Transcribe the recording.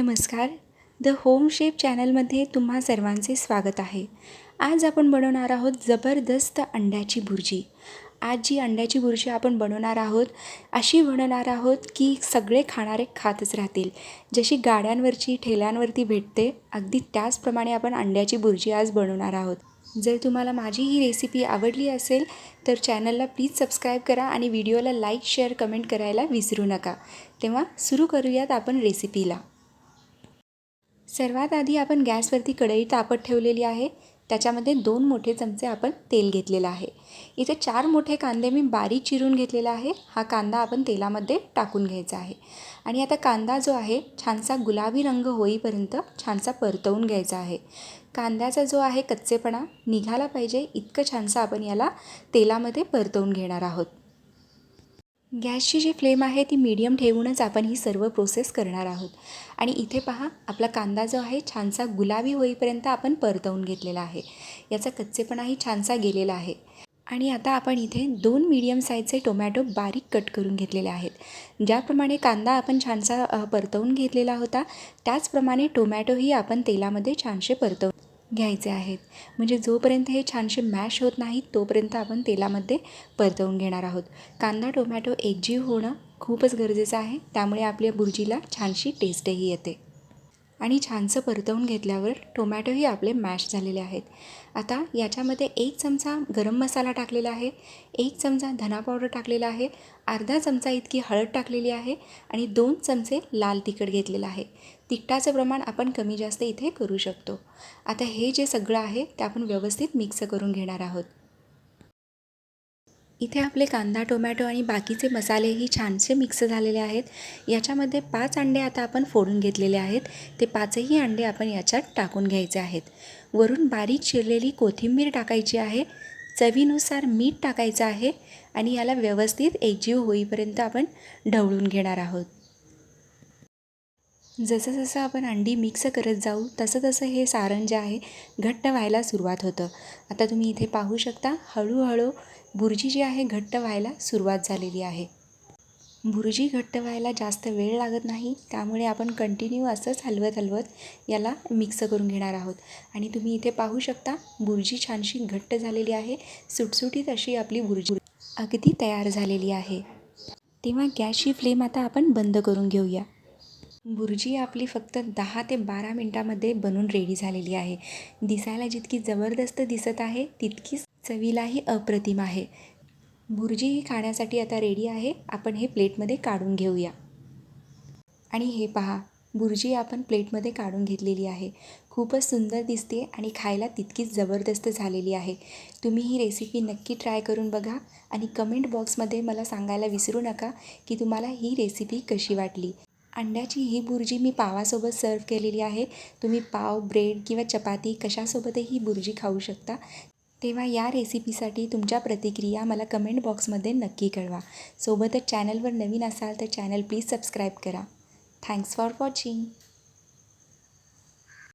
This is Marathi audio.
नमस्कार. द होम शेप चॅनलमध्ये तुम्हा सर्वांचे स्वागत आहे. आज आपण बनवणार आहोत जबरदस्त अंड्याची भुर्जी आज जी अंड्याची भुर्जी आपण बनवणार आहोत अशी बनवणार आहोत की सगळे खाणारे खातच राहतील. जशी गाड्यांवरची ठेल्यांवरती भेटते अगदी त्याचप्रमाणे आपण अंड्याची भुर्जी आज बनवणार आहोत. जर तुम्हाला माझी ही रेसिपी आवडली असेल तर चॅनलला प्लीज सबस्क्राईब करा आणि व्हिडिओला लाईक शेअर कमेंट करायला विसरू नका. तेव्हा सुरू करूयात आपण रेसिपीला. सर्वात आधी आपण गॅसवरती कढई तापत ठेवलेली आहे. त्याच्यामध्ये दोन मोठे चमचे आपण तेल घेतलेलं आहे. इथे चार मोठे कांदे मी बारीक चिरून घेतलेला आहे. हा कांदा आपण तेलामध्ये टाकून घ्यायचा आहे. आणि आता कांदा जो आहे छानसा गुलाबी रंग होईपर्यंत छानसा परतवून घ्यायचा आहे. कांद्याचा जो आहे कच्चेपणा निघाला पाहिजे इतकं छानसा आपण याला तेलामध्ये परतवून घेणार आहोत. गॅसची जी फ्लेम आहे ती मीडियम ठेवूनच आपण ही सर्व प्रोसेस करणार आहोत. आणि इथे पहा आपला कांदा जो आहे छानसा गुलाबी होईपर्यंत आपण परतवून घेतलेला आहे. याचा कच्चेपणाही छानसा गेलेला आहे. आणि आता आपण इथे दोन मीडियम साईजचे टोमॅटो बारीक कट करून घेतलेले आहेत. ज्याप्रमाणे कांदा आपण छानसा परतवून घेतलेला होता त्याचप्रमाणे टोमॅटोही आपण तेलामध्ये छानसे परतवून घ्यायचे आहेत. म्हणजे जोपर्यंत हे छानसे मॅश होत नाहीत तोपर्यंत आपण तेलामध्ये परतवून घेणार आहोत. कांदा टोमॅटो एकजीव होणं खूपच गरजेचं आहे. त्यामुळे आपल्या भुर्जीला छानशी टेस्टही येते. आणि छानसं परतवून घेतल्यावर टोमॅटोही आपले मॅश झालेले आहेत. आता याच्यामध्ये एक चमचा गरम मसाला टाकलेला आहे एक चमचा धना पावडर टाकलेला आहे अर्धा चमचा इतकी हळद टाकलेली आहे आणि दोन चमचे लाल तिखट घेतलेलं आहे. तिखटाचं प्रमाण आपण कमी जास्त इथे करू शकतो. आता हे जे सगळं आहे ते आपण व्यवस्थित मिक्स करून घेणार आहोत. इथे आपले कांदा टोमॅटो आणि बाकीचे मसालेही छानसे मिक्स झालेले आहेत. याच्यामध्ये पाच अंडे आता आपण फोडून घेतलेले आहेत. ते पाचही अंडे आपण याच्यात टाकून घ्यायचे आहेत. वरून बारीक चिरलेली कोथिंबीर टाकायची आहे. चवीनुसार मीठ टाकायचं आहे आणि याला व्यवस्थित एकजीव होईपर्यंत आपण ढवळून घेणार आहोत. जसं जसं आपण अंडी मिक्स करत जाऊ तसं तसं हे सारण जे आहे घट्ट व्हायला सुरुवात होतं. आता तुम्ही इथे पाहू शकता हळूहळू भुर्जी जी आहे घट्ट व्हायला सुरुवात झालेली आहे. भुर्जी घट्ट व्हायला जास्त वेळ लागत नाही त्यामुळे आपण कंटिन्यू असंच हलवत हलवत याला मिक्स करून घेणार आहोत. आणि तुम्ही इथे पाहू शकता भुर्जी छानशी घट्ट झालेली आहे सुटसुटीत अशी आपली भुर्जी अगदी तयार झालेली आहे. तेव्हा गॅसची फ्लेम आता आपण बंद करून घेऊया. भुर्जी आपली फक्त दहा ते बारा मिनटामध्ये बनून रेडी झालेली आहे. दिसायला जितकी जबरदस्त दिसत आहे तितकीच चवीलाही अप्रतिम आहे. बुर्जी ही खाण्यासाठी आता रेडी आहे. आपण हे प्लेटमध्ये काढून घेऊया. आणि हे पहा भुर्जी आपण प्लेटमध्ये काढून घेतलेली आहे. खूपच सुंदर दिसते आणि खायला तितकीच जबरदस्त झालेली आहे. तुम्ही ही रेसिपी नक्की ट्राय करून बघा आणि कमेंट बॉक्समध्ये मला सांगायला विसरू नका की तुम्हाला ही रेसिपी कशी वाटली. अंड्याची ही भुर्जी मी पावासोबत सर्व केलेली आहे. तुम्ही पाव ब्रेड किंवा चपाती कशासोबतही ही बुर्जी खाऊ शकता. तेव्हा या रेसिपीसाठी तुमच्या प्रतिक्रिया मला कमेंट बॉक्समध्ये नक्की कळवा. सोबतच चॅनलवर नवीन असाल तर चॅनल प्लीज सबस्क्राईब करा. Thanks for watching